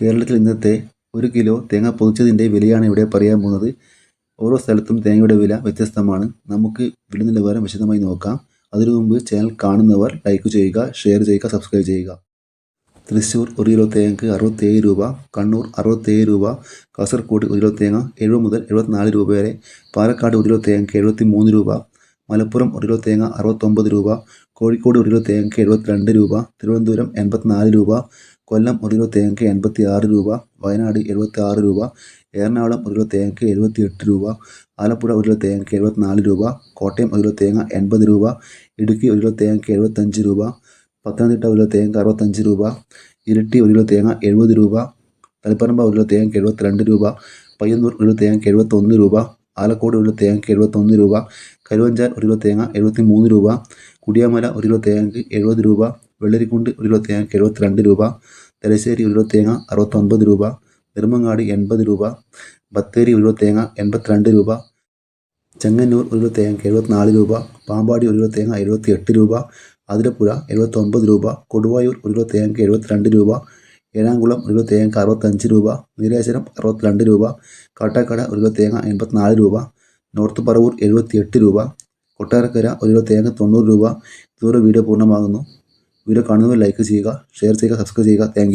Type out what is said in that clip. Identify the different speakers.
Speaker 1: കേരളത്തിൽ ഇന്നത്തെ ഒരു കിലോ തേങ്ങ പൊതിച്ചതിന്റെ വിലയാണ് ഇവിടെ പറയാൻ പോകുന്നത്. ഓരോ സ്ഥലത്തും തേങ്ങയുടെ വില വ്യത്യസ്തമാണ്. നമുക്ക് വില നിലവാരം വിശദമായി നോക്കാം. അതിനു മുമ്പ് ചാനൽ കാണുന്നവർ ലൈക്ക് ചെയ്യുക ഷെയർ ചെയ്യുക സബ്സ്ക്രൈബ് ചെയ്യുക. തൃശ്ശൂർ ഒരു കിലോ തേങ്ങക്ക് അറുപത്തേഴ് രൂപ കണ്ണൂർ അറുപത്തേഴ് രൂപ കാസർഗോഡ് ഒരു കിലോ തേങ്ങ എഴുപത് മുതൽ എഴുപത്തിനാല് രൂപ വരെ പാലക്കാട് ഒരു കിലോ തേങ്ങക്ക് എഴുപത്തി മൂന്ന് രൂപ മലപ്പുറം ഒരു കിലോ തേങ്ങ അറുപത്തൊമ്പത് രൂപ കോഴിക്കോട് ഒരു കിലോ തേങ്ങക്ക് എഴുപത്തിരണ്ട് രൂപ തിരുവനന്തപുരം എൺപത്തിനാല് രൂപ കൊല്ലം ഒരു കിലോ തേങ്ങയ്ക്ക് എൺപത്തി ആറ് രൂപ വയനാട് എഴുപത്തി ആറ് രൂപ എറണാകുളം ഒരു കിലോ തേങ്ങയ്ക്ക് എഴുപത്തി എട്ട് രൂപ ആലപ്പുഴ ഒരു കിലോ തേങ്ങയ്ക്ക് എഴുപത്തിനാല് രൂപ കോട്ടയം ഒരു കിലോ തേങ്ങ എൺപത് രൂപ ഇടുക്കി ഒരു കിലോ തേങ്ങയ്ക്ക് എഴുപത്തഞ്ച് രൂപ പത്തനംതിട്ട ഒരു കിലോ തേങ്ങയ്ക്ക് അറുപത്തഞ്ച് രൂപ ഇരട്ടി ഒരു കിലോ തേങ്ങ എഴുപത് രൂപ തലപ്പറമ്പ ഒരു കിലോ തേങ്ങയ്ക്ക് എഴുപത്തിരണ്ട് രൂപ പയ്യന്നൂർ ഒരു കിലോ തേങ്ങയ്ക്ക് എഴുപത്തൊന്ന് രൂപ ആലക്കോട് ഒരു കിലോ തേങ്ങയ്ക്ക് എഴുപത്തൊന്ന് രൂപ കരുവഞ്ചാൽ ഒരു കിലോ തേങ്ങ എഴുപത്തി മൂന്ന് രൂപ കുടിയാമല ഒരു കിലോ തേങ്ങയ്ക്ക് എഴുപത് രൂപ വെള്ളരിക്കുണ്ട് ഒരു കിലോ തേങ്ങയ്ക്ക് എഴുപത്തിരണ്ട് രൂപ തലശ്ശേരി ഉരുളത്തേങ്ങ അറുപത്തൊമ്പത് രൂപ നെടുമങ്ങാട് എൺപത് രൂപ ബത്തേരി ഉരുളത്തേങ്ങ തേങ്ങ എൺപത്തിരണ്ട് രൂപ ചെങ്ങന്നൂർ ഉരുള തേങ്ങ തേങ്ങയ്ക്ക് എഴുപത്തിനാല് രൂപ പാമ്പാടി ഉരുളത്തേങ്ങ കിലോ തേങ്ങ എഴുപത്തി എട്ട് രൂപ അതിരപ്പുഴ എഴുപത്തൊൻപത് രൂപ കൊടുവായൂർ ഉരുള കിലോ തേങ്ങയ്ക്ക് എഴുപത്തിരണ്ട് രൂപ ഏഴാംകുളം ഉരുള കിലോ തേങ്ങയ്ക്ക് അറുപത്തഞ്ച് രൂപ നീലേശ്വരം അറുപത്തിരണ്ട് രൂപ കാട്ടാക്കട ഉരുളത്തേങ്ങ തേങ്ങ എൺപത്തിനാല് രൂപ നോർത്ത് പറവൂർ എഴുപത്തിയെട്ട് രൂപ കൊട്ടാരക്കര ഒരു തേങ്ങ തൊണ്ണൂറ് രൂപ. ഇതോടെ വീഡിയോ പൂർണമാകുന്നു. വീഡിയോ കാണുന്നവർ ലൈക്ക് ചെയ്യുക ഷെയർ ചെയ്യുക സബ്സ്ക്രൈബ് ചെയ്യുക. താങ്ക്